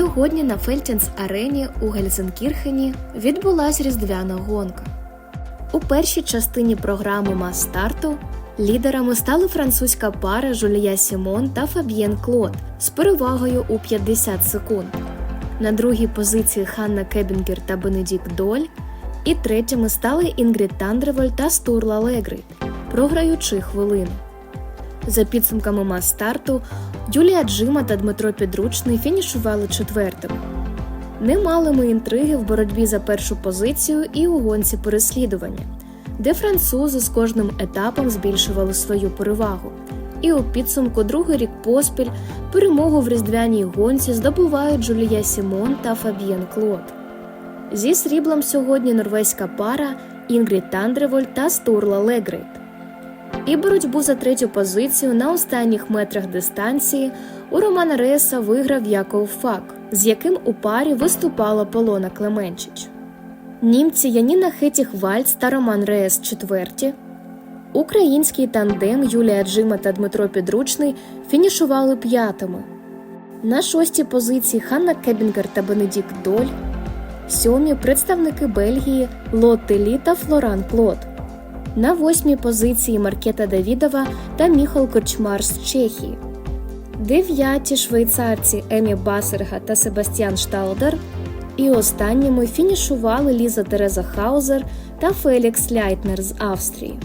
Сьогодні на Фельтінс арені у Гельзенкірхені відбулась різдвяна гонка. У першій частині програми Мас старту лідерами стали французька пара Жулія Сімон та Фаб'єн Клод з перевагою у 50 секунд. На другій позиції Ханна Кебінгер та Бенедікт Доль. І третіми стали Інгрід Тандреволь та Стурла Легрид, програючи хвилину. За підсумками мас-старту, Юлія Джима та Дмитро Підручний фінішували четвертими. Не мали ми інтриги в боротьбі за першу позицію і у гонці переслідування, де французи з кожним етапом збільшували свою перевагу. І у підсумку другий рік поспіль перемогу в різдвяній гонці здобувають Джулія Сімон та Фаб'єн Клод. Зі сріблом сьогодні норвезька пара Інгрід Тандреволь та Стурла Легрейт. І боротьбу за третю позицію на останніх метрах дистанції у Романа Реса виграв Яков Фак, з яким у парі виступала Полона Клеменчич. Німці Яніна Хетіх Вальц та Роман Реес четверті. Український тандем Юлія Джима та Дмитро Підручний фінішували п'ятими. На шостій позиції Ханна Кебінгер та Бенедікт Доль. Сьомі представники Бельгії Лотте Лі та Флоран Клод. На восьмій позиції Маркета Давідова та Міхал Корчмар з Чехії. Дев'яті швейцарці Емі Басерга та Себастьян Штаудер. І останніми фінішували Ліза Тереза Хаузер та Фелікс Ляйтнер з Австрії.